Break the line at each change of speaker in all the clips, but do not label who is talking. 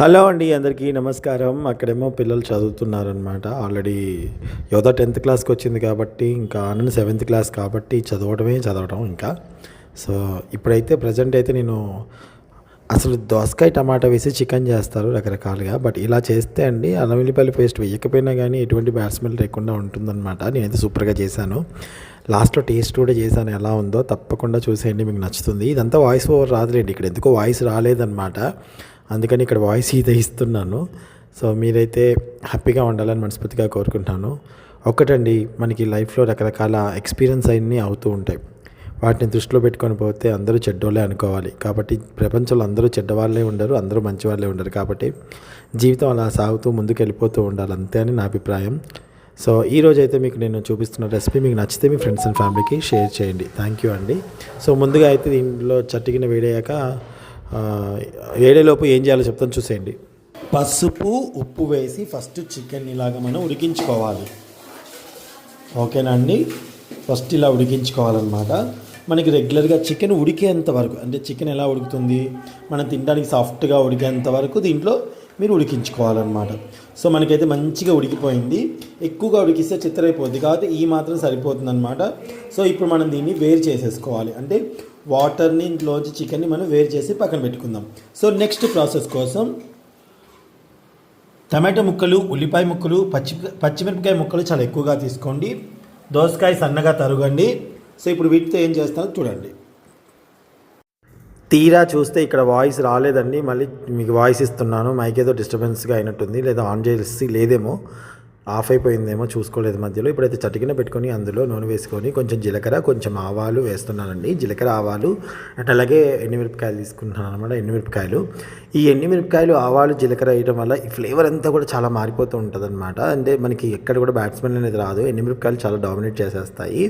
Hello అండి అందరికీ నమస్కారం. అక్కడేమో పిల్లలు చదువుతున్నారనమాట ఆల్రెడీ యోధ టెన్త్ క్లాస్కి వచ్చింది కాబట్టి ఇంకా ఆనంద్ సెవెంత్ క్లాస్ కాబట్టి చదవడమే చదవడం ఇంకా. సో ఇప్పుడైతే ప్రజెంట్ అయితే నేను అసలు దోసకాయ టమాటా వేసి చికెన్ చేస్తారు రకరకాలుగా. బట్ ఇలా చేస్తే అండి అల్లం వెల్లిపల్లి పేస్ట్ వేయకపోయినా కానీ ఎటువంటి బ్యాడ్ స్మెల్ లేకుండా ఉంటుందన్నమాట. నేనైతే సూపర్గా చేశాను. లాస్ట్లో టేస్ట్ కూడా చేశాను. ఎలా ఉందో తప్పకుండా చూసేయండి మీకు నచ్చుతుంది. ఇదంతా వాయిస్ ఓవర్ రాదులేండి. ఇక్కడ ఎందుకో వాయిస్ రాలేదన్నమాట. అందుకని ఇక్కడ వాయిస్ అయితే ఇస్తున్నాను. సో మీరైతే హ్యాపీగా ఉండాలని మనస్ఫూర్తిగా కోరుకుంటున్నాను ఒక్కటండి మనకి లైఫ్లో రకరకాల ఎక్స్పీరియన్స్ అన్నీ అవుతూ ఉంటాయి. వాటిని దృష్టిలో పెట్టుకొని పోతే అందరూ చెడ్డోళ్ళే అనుకోవాలి. కాబట్టి ప్రపంచంలో అందరూ చెడ్డవాళ్ళే ఉండరు అందరూ మంచివాళ్ళే ఉండరు. కాబట్టి జీవితం అలా సాగుతూ ముందుకు వెళ్ళిపోతూ ఉండాలి అంతే అని నా అభిప్రాయం. సో ఈ రోజు అయితే మీకు నేను చూపిస్తున్న రెసిపీ మీకు నచ్చితే మీ ఫ్రెండ్స్ అండ్ ఫ్యామిలీకి షేర్ చేయండి. థ్యాంక్ యూ అండి. సో ముందుగా అయితే దీంట్లో చట్టికిన వేడయ్యాక వేడేలోపు ఏం చేయాలో చెప్తాను చూసేయండి. పసుపు ఉప్పు వేసి ఫస్ట్ చికెన్ ఇలాగ మనం ఉడికించుకోవాలి. ఓకేనా అండి? ఫస్ట్ ఇలా ఉడికించుకోవాలన్నమాట. మనకి రెగ్యులర్గా చికెన్ ఉడికేంత వరకు అంటే చికెన్ ఎలా ఉడుకుతుంది? మనం తినడానికి సాఫ్ట్గా ఉడికేంత వరకు దీంట్లో మీరు ఉడికించుకోవాలన్నమాట. సో మనకైతే మంచిగా ఉడికిపోయింది. ఎక్కువగా ఉడికిస్తే చిత్తరైపోద్ది కాబట్టి ఈ మాత్రం సరిపోతుంది అనమాట సో ఇప్పుడు మనం దీన్ని వేరు చేసేసుకోవాలి. అంటే వాటర్ని ఇంట్లోంచి చికెన్ని మనం వేరు చేసి పక్కన పెట్టుకుందాం. సో నెక్స్ట్ ప్రాసెస్ కోసం టమాటో ముక్కలు ఉల్లిపాయ ముక్కలు పచ్చి పచ్చిమిరపకాయ ముక్కలు చాలా ఎక్కువగా తీసుకోండి. దోసకాయ సన్నగా తరగండి. సో ఇప్పుడు వీటితో ఏం చేస్తారో చూడండి. తీరా చూస్తే ఇక్కడ వాయిస్ రాలేదండి. మళ్ళీ మీకు వాయిస్ ఇస్తున్నాను. మైక్ ఏదో డిస్టర్బెన్స్గా అయినట్టుంది. లేదా ఆన్ చేసి లేదేమో. ఆఫ్ అయిపోయిందేమో చూసుకోలేదు మధ్యలో. ఇప్పుడైతే చటికిన పెట్టుకొని అందులో నూనె వేసుకొని కొంచెం జీలకర్ర కొంచెం ఆవాలు వేస్తున్నానండి. జీలకర్ర ఆవాలు అండ్ అలాగే ఎండుమిరపకాయలు తీసుకుంటున్నాను అనమాట ఎండుమిరపకాయలు. ఈ ఎండుమిరపకాయలు ఆవాలు జీలకర్ర వేయడం వల్ల ఈ ఫ్లేవర్ అంతా కూడా చాలా మారిపోతూ ఉంటుంది అనమాట అంటే మనకి ఎక్కడ కూడా బ్యాట్స్మెన్ అనేది రాదు. ఎండుమిరపకాయలు చాలా డామినేట్ చేసేస్తాయి.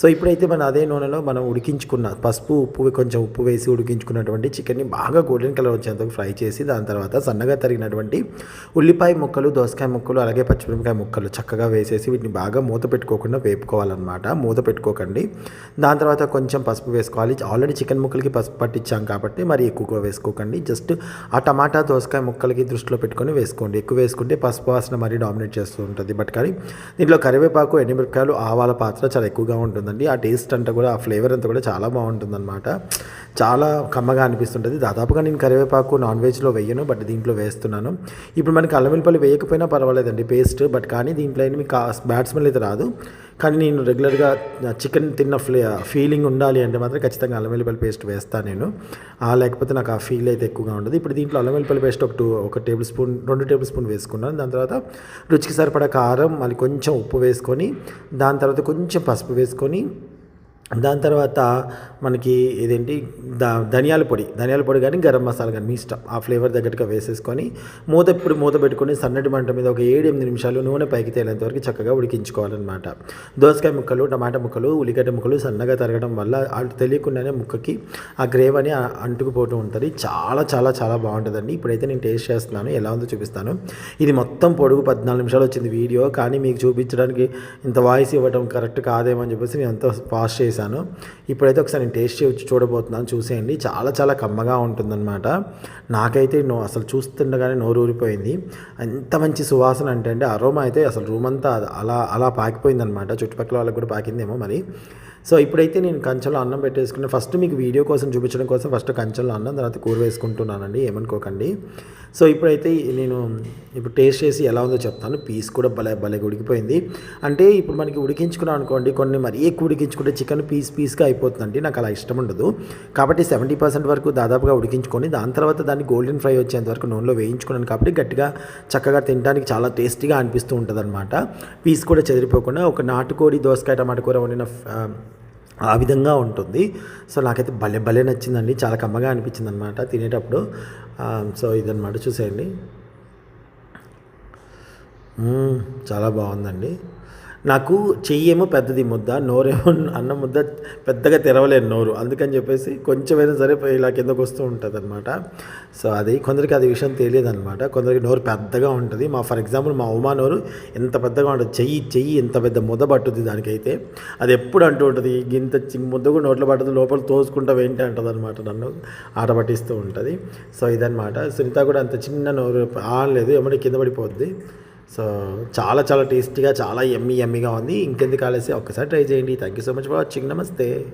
సో ఇప్పుడైతే మన అదే నూనెలో మనం ఉడికించుకున్న పసుపు ఉప్పు కొంచెం ఉప్పు వేసి ఉడికించుకున్నటువంటి చికెన్ని బాగా గోల్డెన్ కలర్ వచ్చేంతకు ఫ్రై చేసి దాని తర్వాత సన్నగా తరిగినటువంటి ఉల్లిపాయ ముక్కలు దోసకాయ ముక్కలు అలాగే పచ్చిమిరపకాయ ముక్కలు చక్కగా వేసేసి వీటిని బాగా మూత పెట్టుకోకుండా వేపుకోవాలన్నమాట. మూత పెట్టుకోకండి. దాని తర్వాత కొంచెం పసుపు వేసుకోవాలి. ఆల్రెడీ చికెన్ ముక్కలకి పసుపు పట్టించాం కాబట్టి మరి ఎక్కువగా వేసుకోకండి. జస్ట్ ఆ టమాటా దోసకాయ ముక్కలకి దృష్టిలో పెట్టుకొని వేసుకోండి. ఎక్కువ వేసుకుంటే పసుపు వాసన మరీ డామినేట్ చేస్తూ ఉంటుంది. బట్ కానీ దీంట్లో కరివేపాకు ఎండుమిరపకాయలు ఆవాల పాత్ర చాలా ఎక్కువగా ఉంటుందండి. ఆ టేస్ట్ అంతా కూడా ఆ ఫ్లేవర్ అంతా కూడా చాలా బాగుంటుందన్నమాట. చాలా కమ్మగా అనిపిస్తుంటుంది. దాదాపుగా నేను కరివేపాకు నాన్ వెజ్లో వేయను బట్ దీంట్లో వేస్తున్నాను. ఇప్పుడు మనకి అల్లం వెల్లిపల్లి వేయకపోయినా పర్వాలేదండి. పేస్ట్ బట్ కానీ దీంట్లో ఏంటి మీకు బ్యాడ్ స్మెల్ అయితే రాదు. కానీ నేను రెగ్యులర్గా చికెన్ తిన్న ఫ్లే ఫీలింగ్ ఉండాలి అంటే మాత్రం ఖచ్చితంగా అల్లం వెల్లిపల్లి పేస్ట్ వేస్తాను నేను. ఆ లేకపోతే నాకు ఆ ఫీల్ అయితే ఎక్కువగా ఉండదు. ఇప్పుడు దీంట్లో అల్లం వెల్లిపల్లి పేస్ట్ ఒక టూ ఒక టేబుల్ స్పూన్ రెండు టేబుల్ స్పూన్ వేసుకున్నాను. దాని తర్వాత రుచికి సరిపడా కారం మళ్ళీ కొంచెం ఉప్పు వేసుకొని దాని తర్వాత కొంచెం పసుపు వేసుకొని దాని తర్వాత మనకి ఇదేంటి ద ధనియాల పొడి ధనియాల పొడి కానీ గరం మసాలా కానీ మీ ఇష్టం. ఆ ఫ్లేవర్ దగ్గరగా వేసేసుకొని మూత ఇప్పుడు మూత పెట్టుకొని సన్నటి మంట మీద ఒక ఏడు ఎనిమిది నిమిషాలు నూనె పైకి తేలేంత వరకు చక్కగా ఉడికించుకోవాలన్నమాట. దోసకాయ ముక్కలు టమాటా ముక్కలు ఉల్లిగడ్డ ముక్కలు సన్నగా తరగడం వల్ల అటు తెలియకుండానే ముక్కకి ఆ గ్రేవ్ అని అంటుకుపోతూ ఉంటుంది. చాలా చాలా చాలా బాగుంటుందండి. ఇప్పుడైతే నేను టేస్ట్ చేస్తున్నాను. ఎలా ఉందో చూపిస్తాను. ఇది మొత్తం పొడుగు పద్నాలుగు నిమిషాలు వచ్చింది వీడియో. కానీ మీకు చూపించడానికి ఇంత వాయిస్ ఇవ్వడం కరెక్ట్ కాదేమో అని చెప్పేసి నేను అంత చేసి చేశాను. ఇప్పుడైతే ఒకసారి నేను టేస్ట్ చేసి చూడబోతున్నాను. చూసేయండి. చాలా చాలా కమ్మగా ఉంటుందన్నమాట. నాకైతే నో అసలు చూస్తుండగానే నోరు ఊరిపోయింది. అంత మంచి సువాసన అంటే అంటే అరోమా అయితే అసలు రూమ్ అంతా అలా అలా పాకిపోయిందనమాట చుట్టుపక్కల వాళ్ళకి కూడా పాకిందేమో మరి. సో ఇప్పుడైతే నేను కంచెలో అన్నం పెట్టేసుకుని ఫస్ట్ మీకు వీడియో కోసం చూపించడం కోసం ఫస్ట్ కంచెలో అన్నం తర్వాత కూర వేసుకుంటున్నానండి. ఏమనుకోకండి. సో ఇప్పుడైతే నేను ఇప్పుడు టేస్ట్ చేసి ఎలా ఉందో చెప్తాను. పీస్ కూడా భలే భలే ఉడికిపోయింది. అంటే ఇప్పుడు మనకి ఉడికించుకున్నాం అనుకోండి కొన్ని మరీ ఎక్కువ ఉడికించుకుంటే చికెన్ పీస్ పీస్గా అయిపోతుందండి. నాకు అలా ఇష్టం ఉండదు. కాబట్టి సెవెంటీ పర్సెంట్ వరకు దాదాపుగా ఉడికించుకొని దాని తర్వాత దాన్ని గోల్డెన్ ఫ్రై వచ్చేంత వరకు నూనెలో వేయించుకున్నాను కాబట్టి గట్టిగా చక్కగా తినడానికి చాలా టేస్టీగా అనిపిస్తూ ఉంటుంది అనమాట పీస్ కూడా చెదిరిపోకుండా ఒక నాటుకోడి దోసకాయ టమాటా కూర వండిన ఆ, విధంగా ఉంటుంది. సో నాకైతే భలే భలే నచ్చిందండి. చాలా కమ్మగా అనిపించింది అనమాట తినేటప్పుడు సో ఇదన్నమాట చూసేయండి. చాలా బాగుందండి. నాకు చెయ్యి ఏమో పెద్దది ముద్ద నోరేమో అన్నం ముద్ద పెద్దగా తెరవలేను నోరు. అందుకని చెప్పేసి కొంచెమైనా సరే ఇలా కిందకు వస్తూ ఉంటుంది అనమాట సో అది కొందరికి అది విషయం తెలియదు అనమాట కొందరికి నోరు పెద్దగా ఉంటుంది. మా ఫర్ ఎగ్జాంపుల్ మా ఉమా నోరు ఎంత పెద్దగా ఉంటుంది? చెయ్యి చెయ్యి ఎంత పెద్ద ముద్ద పట్టుద్ది దానికైతే. అది ఎప్పుడు అంటూ ఉంటుంది ఇంత చి- ముద్ద కూడా నోట్లో పడుతుంది లోపల తోసుకుంటా ఏంటి అంటుంది అనమాట నన్ను. ఆట పట్టిస్తూ ఉంటుంది. సో ఇదనమాట సునీత కూడా అంత చిన్న నోరు ఆనలేదు ఏమంటే కింద పడిపోద్ది. సో చాలా చాలా టేస్టీగా చాలా ఎమ్మీ ఎమ్మీగా ఉంది. ఇంకెందుకు కాలేసి ఒక్కసారి ట్రై చేయండి. Thank you so much for watching నమస్తే